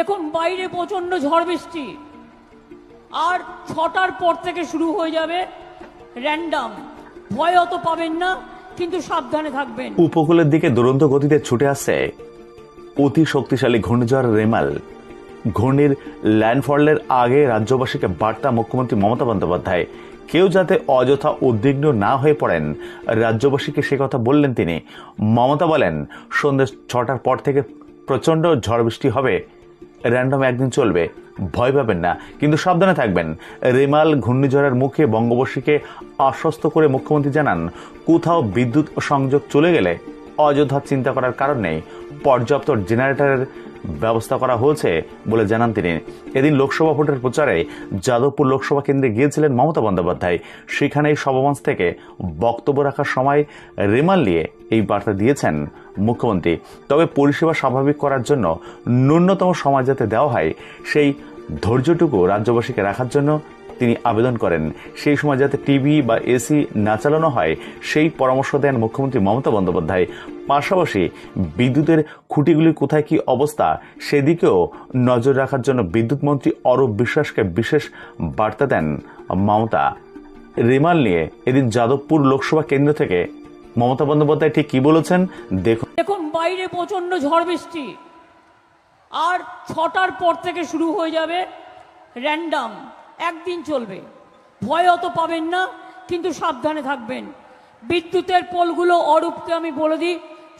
দেখুন, বাইরে প্রচণ্ড ঝড় বৃষ্টি। আর ছটার পর থেকে শুরু হয়ে যাবে র্যান্ডাম ভয় অত পাবেন না, কিন্তু সাবধানে থাকবেন। উপকূলের দিকে দুরন্ত গতিতে ছুটে আসছে অতি শক্তিশালী ঘূর্ণিঝড় রেমাল। ঘূর্ণির ল্যান্ডফলের আগে রাজ্যবাসীকে বার্তা মুখ্যমন্ত্রী মমতা বন্দ্যোপাধ্যায়। কেউ যাতে অযথা উদ্বিগ্ন না হয়ে পড়েন, রাজ্যবাসীকে সে কথা বললেন তিনি। মমতা বলেন, সন্ধ্যে ছটার পর থেকে প্রচণ্ড ঝড় বৃষ্টি হবে। র্যান্ডম একদিন চলবে। ভয় পাবেন না, কিন্তু সাবধানে থাকবেন। রেমাল ঘূর্ণিঝড়ের মুখে বঙ্গবাসীকে আশ্বস্ত করে মুখ্যমন্ত্রী জানান, কোথাও বিদ্যুৎ সংযোগ চলে গেলে অযথা চিন্তা করার কারণ পর্যাপ্ত জেনারেটরের ব্যবস্থা করা হয়েছে বলে জানান তিনি। এদিন লোকসভা ভোটের প্রচারে যাদবপুর লোকসভা কেন্দ্রে গিয়েছিলেন মমতা বন্দ্যোপাধ্যায়। সেখানে এই সভামঞ্চ থেকে বক্তব্য রাখার সময় রেমাল নিয়ে এই বার্তা দিয়েছেন মুখ্যমন্ত্রী। তবে পরিষেবা স্বাভাবিক করার জন্য ন্যূনতম সময় যাতে দেওয়া হয়, সেই ধৈর্যটুকু রাজ্যবাসীকে রাখার জন্য তিনি আবেদন করেন। সেই সময় যাতে টিভি বা এসি না চালানো হয়, সেই পরামর্শ দেন মুখ্যমন্ত্রী মমতা বন্দ্যোপাধ্যায়। পাশাপাশি বিদ্যুতের খুঁটিগুলির কোথায় কি অবস্থা, সেদিকেও নজর রাখার জন্য বিদ্যুৎ মন্ত্রী অরূপ বিশ্বাসকে বিশেষ বার্তা দেন মমতা। রিমাল নিয়ে এদিন যাদবপুর লোকসভা কেন্দ্র থেকে মমতা বন্দ্যোপাধ্যায় ঠিক কি বলেছেন, দেখুন। দেখুন, বাইরে প্রচণ্ড ঝড় বৃষ্টি। আর ছটার পর থেকে শুরু হয়ে যাবে র্যান্ডাম। একদিন চলবে। ভয় অত পাবেন না, কিন্তু সাবধানে থাকবেন। বিদ্যুতের পোলগুলো অরূপকে আমি বলে দিই,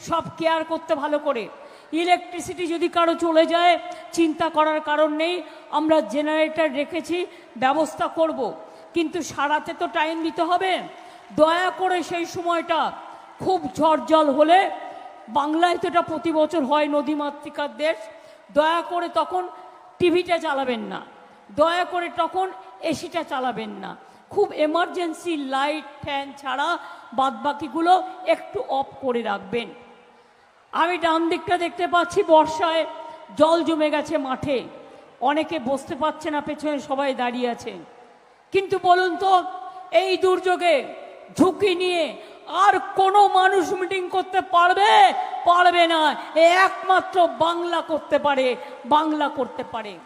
সব কেয়ার করতে ভালো করে। ইলেকট্রিসিটি যদি কারও চলে যায়, চিন্তা করার কারণ নেই, আমরা জেনারেটর রেখেছি, ব্যবস্থা করব। কিন্তু সারাতে তো টাইম দিতে হবে। দয়া করে সেই সময়টা খুব ঝড় জল হলে, বাংলায় তো এটা প্রতি বছর হয় নদীমাতৃকার দেশ, দয়া করে তখন টিভিটা চালাবেন না। দয়া করে তখন এসিটা চালাবেন না। খুব এমার্জেন্সি লাইট ফ্যান ছাড়া বাদবাকিগুলো একটু অফ করে রাখবেন। আমি ডান দিকটা দেখতে পাচ্ছি বর্ষায় জল জমে গেছে মাঠে। অনেকে বসতে পারছে না, পেছনে সবাই দাঁড়িয়ে আছে। কিন্তু বলুন তো, এই দুর্যোগে ঝুঁকি নিয়ে আর কোনো মানুষ মিটিং করতে পারবে? পারবে না। একমাত্র বাংলা করতে পারে, বাংলা করতে পারে।